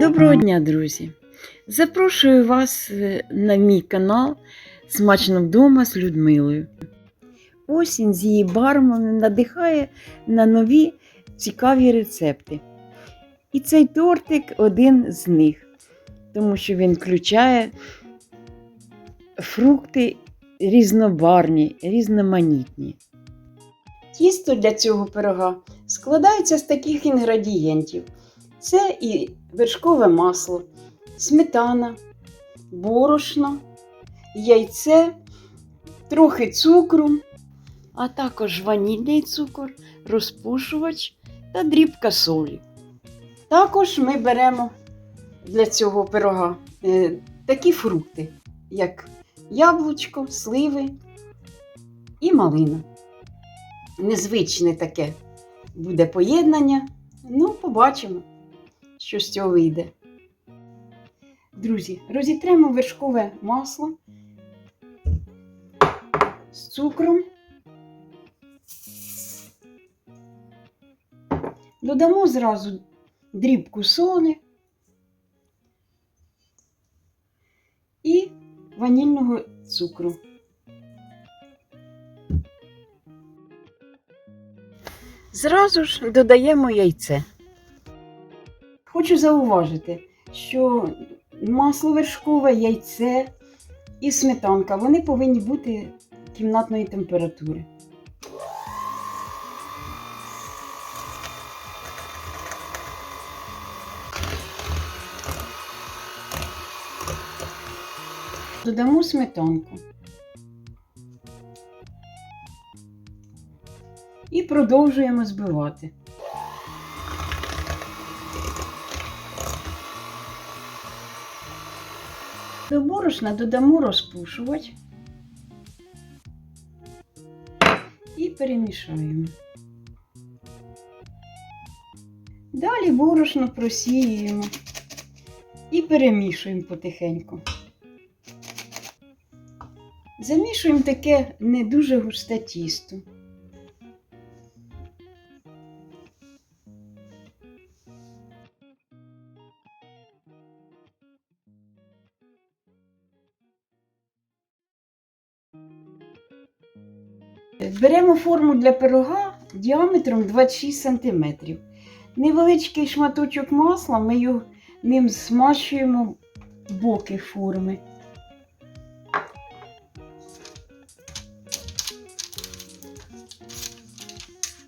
Доброго дня, друзі! Запрошую вас е, на мій канал Смачно вдома з Людмилою. Осінь з її барвами надихає на нові цікаві рецепти. І цей тортик один з них, тому що він включає фрукти різнобарні, різноманітні. Тісто для цього пирога складається з таких інгредієнтів. Це і вершкове масло, сметана, борошно, яйце, трохи цукру, а також ванільний цукор, розпушувач та дрібка солі. Також ми беремо для цього пирога е, такі фрукти, як яблучко, сливи і малина. Незвичне таке буде поєднання. Ну, побачимо що з цього вийде. Друзі, розітремо вершкове масло з цукром. Додамо зразу дрібку соли і ванільного цукру. Зразу ж додаємо яйце. Хочу зауважити, що масло вершкове, яйце і сметанка вони повинні бути кімнатної температури. Додамо сметанку. І продовжуємо збивати. До борошна додамо розпушувач і перемішаємо. Далі борошно просіюємо і перемішуємо потихеньку. Замішуємо таке не дуже густе тісто. Беремо форму для пирога діаметром 26 см. Невеличкий шматочок масла, ми його, ним змащуємо боки форми.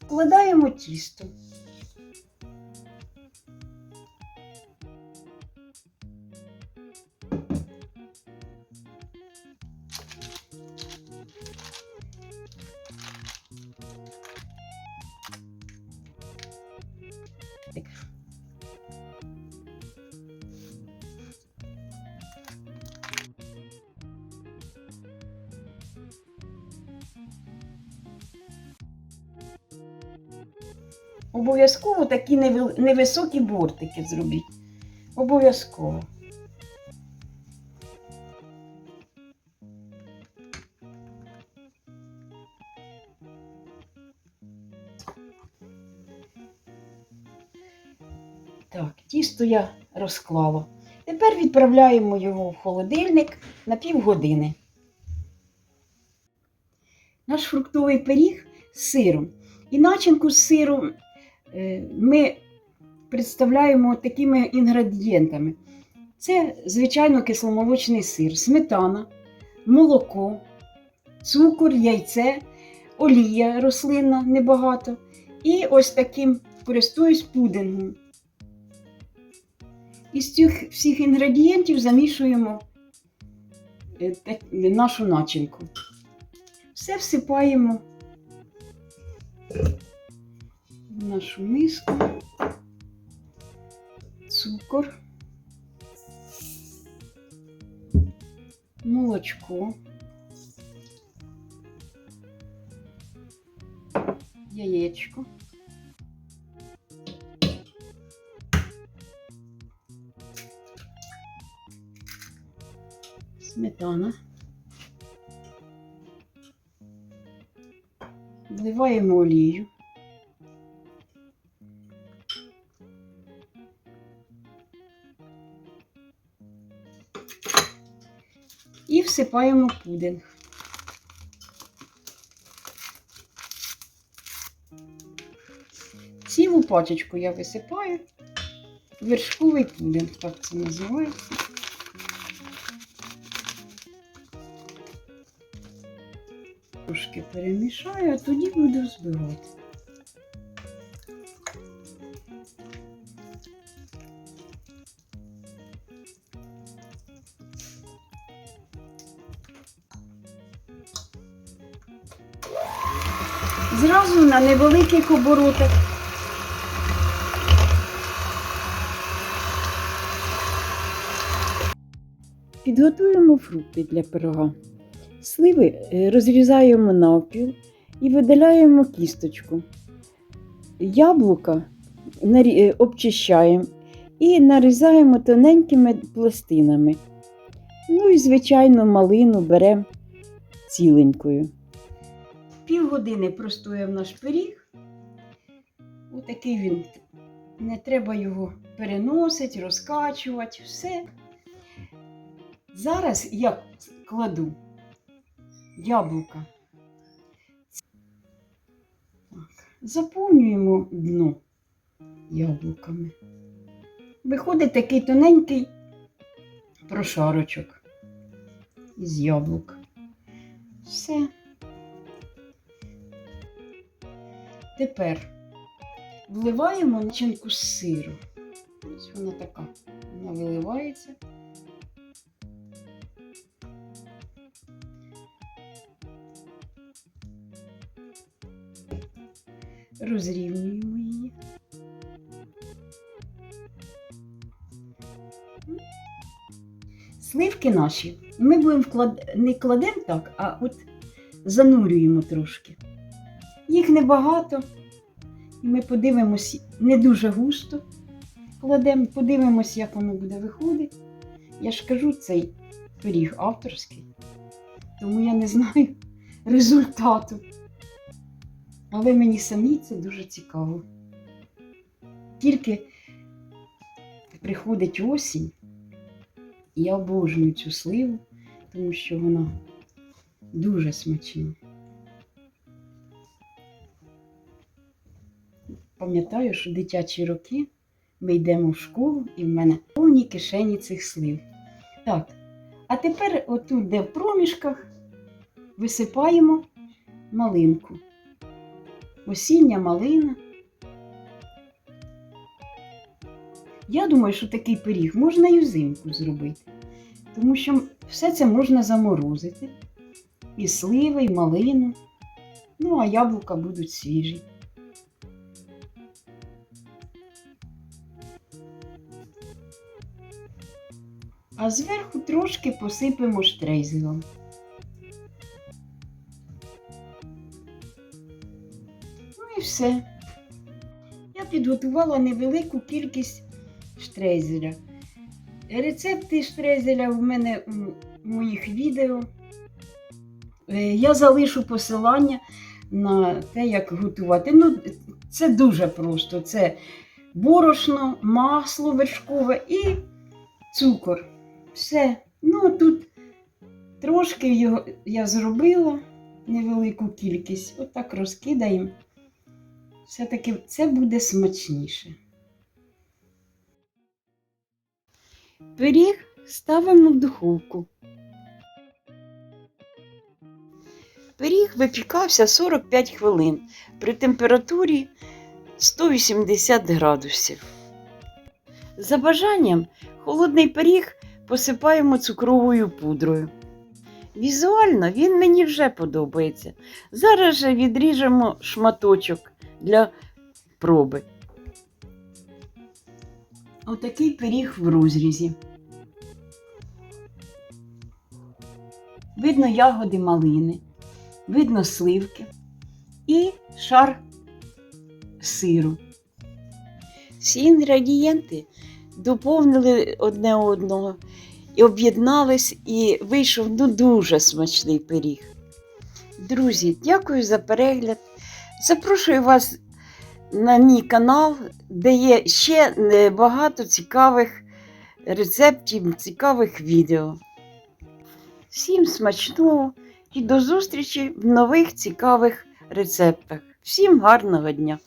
Вкладаємо тісто. Обов'язково такі невисокі бортики зробіть. Обов'язково. Тісто я розклала. Тепер відправляємо його в холодильник на півгодини. Наш фруктовий пиріг з сиром. І начинку з сиром е, ми представляємо такими інгредієнтами. Це, звичайно, кисломолочний сир, сметана, молоко, цукор, яйце, олія рослинна небагато. І ось таким користуюсь пудингом. Із цих всіх інгредієнтів замішуємо е, нашу начинку. Все всипаємо в нашу миску, цукор, молочко, яєчко. сметана. Вливаємо олію. І всипаємо пудинг. Цілу пачечку я висипаю, вершковий пудинг, так це називається. Перемішаю, а тоді буду збивати. Зразу на невеликих оборотах. Підготуємо фрукти для пирога. Сливи е, розрізаємо навпіл і видаляємо кісточку. Яблука е, обчищаємо і нарізаємо тоненькими пластинами. Ну і, звичайно, малину беремо ціленькою. Півгодини простояв наш пиріг. Отакий він. Не треба його переносити, розкачувати, все. Зараз я кладу яблука. Заповнюємо дно яблуками. Виходить такий тоненький прошарочок із яблук. Все. Тепер вливаємо начинку з сиру. Ось вона така. Вона виливається. Розрівнюємо її. Сливки наші ми будемо вклад... не кладемо так, а от занурюємо трошки. Їх небагато, і ми подивимось не дуже густо. Кладемо, подивимось, як воно буде виходити. Я ж кажу, цей пиріг авторський, тому я не знаю результату. Але мені самі це дуже цікаво. Тільки приходить осінь, я обожнюю цю сливу, тому що вона дуже смачна. Пам'ятаю, що дитячі роки ми йдемо в школу і в мене повні кишені цих слив. Так, а тепер отут, де в проміжках, висипаємо малинку. Осіння малина. Я думаю, що такий пиріг можна і взимку зробити, тому що все це можна заморозити. І сливи, і малину. Ну, а яблука будуть свіжі. А зверху трошки посипемо штрейзелом. Все. Я підготувала невелику кількість штрейзеля. Рецепти штрейзеля в мене у моїх відео. Е, Я залишу посилання на те, як готувати. Ну, це дуже просто. Це борошно, масло вершкове і цукор. Все. Ну, тут трошки його я зробила невелику кількість. Отак розкидаємо. Все-таки це буде смачніше. Пиріг ставимо в духовку. Пиріг випікався 45 хвилин при температурі 180 градусів. За бажанням холодний пиріг посипаємо цукровою пудрою. Візуально він мені вже подобається. Зараз же відріжемо шматочок для проби. Отакий пиріг в розрізі. Видно ягоди малини, видно сливки і шар сиру. Всі інгредієнти доповнили одне одного і об'єднались, і вийшов ну, дуже смачний пиріг. Друзі, дякую за перегляд. Запрошую вас на мій канал, де є ще е, багато цікавих рецептів, цікавих відео. Всім смачного і до зустрічі в нових цікавих рецептах. Всім гарного дня!